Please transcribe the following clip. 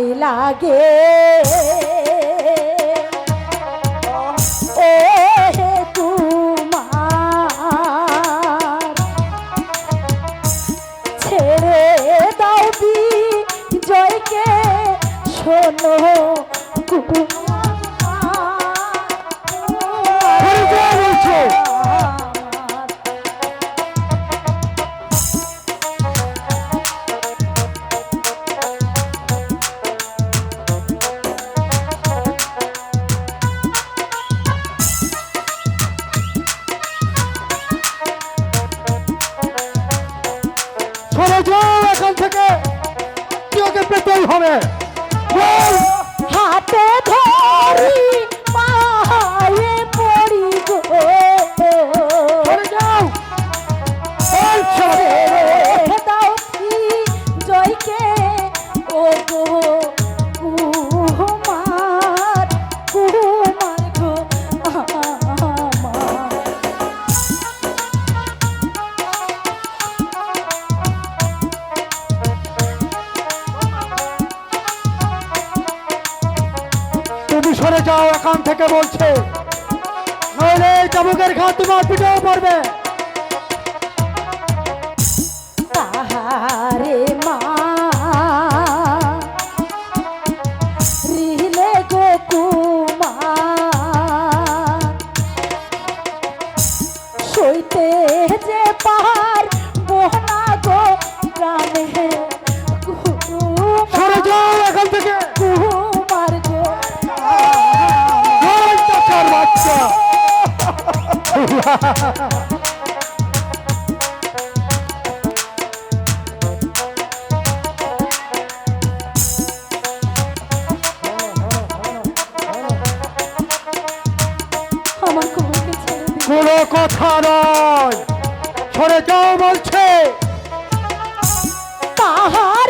তাই লাগে। জয়কে শোনো কুকুর সরে যাও এখান থেকে। কেউকে পেতেই হবে? সরে যাও এখান থেকে বলছে। নইলে চাবুকের ঘাত তোমার পিঠেও পড়বে। কোনো কথা নয়। সরে যাও বলছে। পাহাড়